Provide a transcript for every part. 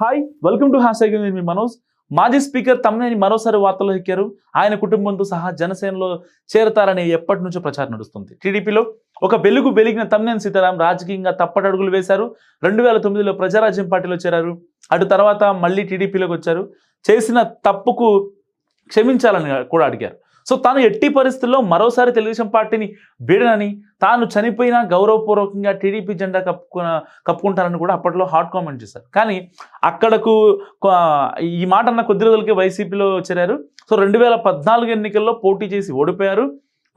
Hi welcome to hash మీ మనోజ్ మాజీ speaker Tammineni మరోసారి వార్తల్లో ఎక్కారు. ఆయన కుటుంబంతో సహా జనసేనలో చేరతారని ఎప్పటి నుంచో ప్రచారం నడుస్తుంది. టీడీపీలో ఒక వెలుగు వెలిగిన తమ్మినేని సీతారాం రాజకీయంగా తప్పటడుగులు వేశారు. రెండు వేల తొమ్మిదిలో ప్రజారాజ్యం పార్టీలో చేరారు. అటు తర్వాత మళ్ళీ టీడీపీలోకి వచ్చారు. చేసిన తప్పుకు క్షమించాలని కూడా అడిగారు. సో తాను ఎట్టి పరిస్థితుల్లో మరోసారి తెలుగుదేశం పార్టీని వీడనని తాను చనిపోయినా గౌరవపూర్వకంగా టీడీపీ జెండా కప్పుకు కప్పుకుంటారని కూడా అప్పట్లో హాట్ కామెంట్ చేశారు. కానీ అక్కడకు ఈ మాట అన్న కొద్ది రోజులకే వైసీపీలో చేరారు. సో రెండు వేల పద్నాలుగు ఎన్నికల్లో పోటీ చేసి ఓడిపోయారు.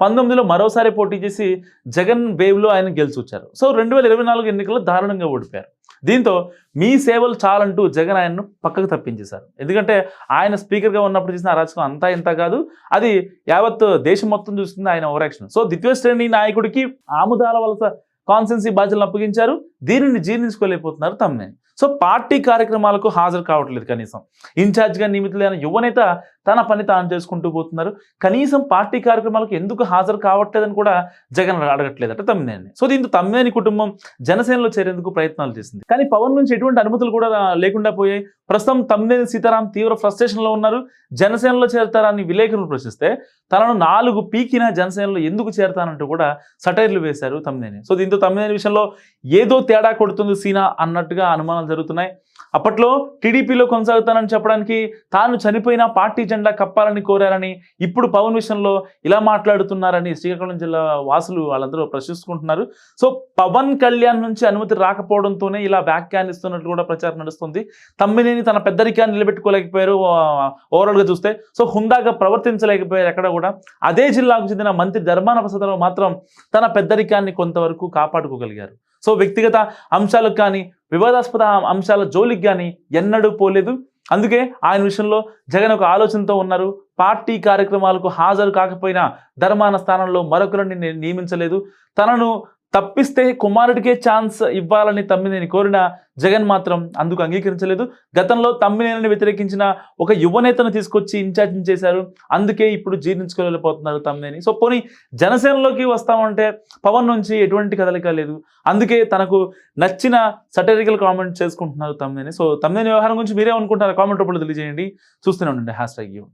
పంతొమ్మిదిలో మరోసారి పోటీ చేసి జగన్ వేవ్లో ఆయన గెలిచొచ్చారు. సో రెండు వేల ఇరవై నాలుగు ఎన్నికల్లో దారుణంగా ఓడిపోయారు. దీంతో మీ సేవలు చాలంటూ జగన్ ఆయన్ను పక్కకు తప్పించేశారు. ఎందుకంటే ఆయన స్పీకర్గా ఉన్నప్పుడు చేసిన అరాచకం అంతా ఇంత కాదు. అది యావత్ దేశం మొత్తం చూస్తుంది ఆయన ఓవరాక్షన్ సో ద్వితీయ శ్రేణి నాయకుడికి ఆముదాల వలస కాన్సెన్సీ బాధ్యతలు అప్పగించారు. దీనిని జీర్ణించుకోలేకపోతున్నారు తమ్మినేని సో పార్టీ కార్యక్రమాలకు హాజరు కావట్లేదు కనీసం. ఇన్ఛార్జ్గా నియమితులైన యువనేత తన పని తాను చేసుకుంటూ పోతున్నారు. కనీసం పార్టీ కార్యక్రమాలకు ఎందుకు హాజరు కావట్లేదని కూడా జగన్ అడగట్లేదట తమ్మినేని సో దీంతో తమ్మినేని కుటుంబం జనసేనలో చేరేందుకు ప్రయత్నాలు చేసింది. కానీ పవన్ నుంచి ఎటువంటి అనుమతులు కూడా లేకుండా పోయాయి. ప్రస్తుతం తమ్మినేని సీతారాం తీవ్ర ఫ్రస్ట్రేషన్లో ఉన్నారు. జనసేనలో చేరతారని విలేకరులు ప్రశ్నిస్తే తనను నాలుగు పీకిన జనసేనలో ఎందుకు చేరతానంటూ కూడా సటైర్లు వేశారు తమ్మినేని సో దీంతో తమ్మినేని విషయంలో ఏదో తేడా కొడుతుంది సీనా అన్నట్టుగా అనుమానాలు జరుగుతున్నాయి. అప్పట్లో టీడీపీలో కొనసాగుతానని చెప్పడానికి తాను చనిపోయిన పార్టీ జెండా కప్పాలని కోరారని ఇప్పుడు పవన్ విషయంలో ఇలా మాట్లాడుతున్నారని శ్రీకాకుళం జిల్లా వాసులు వాళ్ళందరూ ప్రశ్నిస్తుంటున్నారు సో పవన్ కళ్యాణ్ నుంచి అనుమతి రాకపోవడంతోనే ఇలా వ్యాఖ్యానిస్తున్నట్లు కూడా ప్రచారం నడుస్తుంది. తమ్మినేని తన పెద్దరికాన్ని నిలబెట్టుకోలేకపోయారు ఓవరాల్గా చూస్తే. సో హుందాగా ప్రవర్తించలేకపోయారు ఎక్కడ కూడా. అదే జిల్లాకు చెందిన మంత్రి ధర్మాన ప్రసాదరావు మాత్రం తన పెద్దరికాన్ని కొంతవరకు కాపాడుకోగలిగారు. సో వ్యక్తిగత అంశాలకు కానీ వివాదాస్పద అంశాల జోలికి కానీ ఎన్నడూ పోలేదు. అందుకే ఆయన విషయంలో జగన్ ఒక ఆలోచనతో ఉన్నారు. పార్టీ కార్యక్రమాలకు హాజరు కాకపోయినా ధర్మాన స్థానంలో మరొకరిని నియమించలేదు. తనను తప్పిస్తే కుమారుడికే ఛాన్స్ ఇవ్వాలని తమ్మినేని కోరిన జగన్ మాత్రం అందుకు అంగీకరించలేదు. గతంలో తమ్మినేనని వ్యతిరేకించిన ఒక యువనేతను తీసుకొచ్చి ఇన్ఛార్జిని చేశారు. అందుకే ఇప్పుడు జీర్ణించుకోలేకపోతున్నారు తమ్మినేని. సో పోనీ జనసేనలోకి వస్తామంటే పవన్ నుంచి ఎటువంటి కదలిక లేదు. అందుకే తనకు నచ్చిన సటరికల్ కామెంట్ చేసుకుంటున్నారు తమ్మినేని. సో తమ్మినేని వ్యవహారం గురించి మీరే అనుకుంటున్నారు? కామెంట్ రూపంలో తెలియజేయండి. చూస్తూనే ఉండండి. Hashtag U.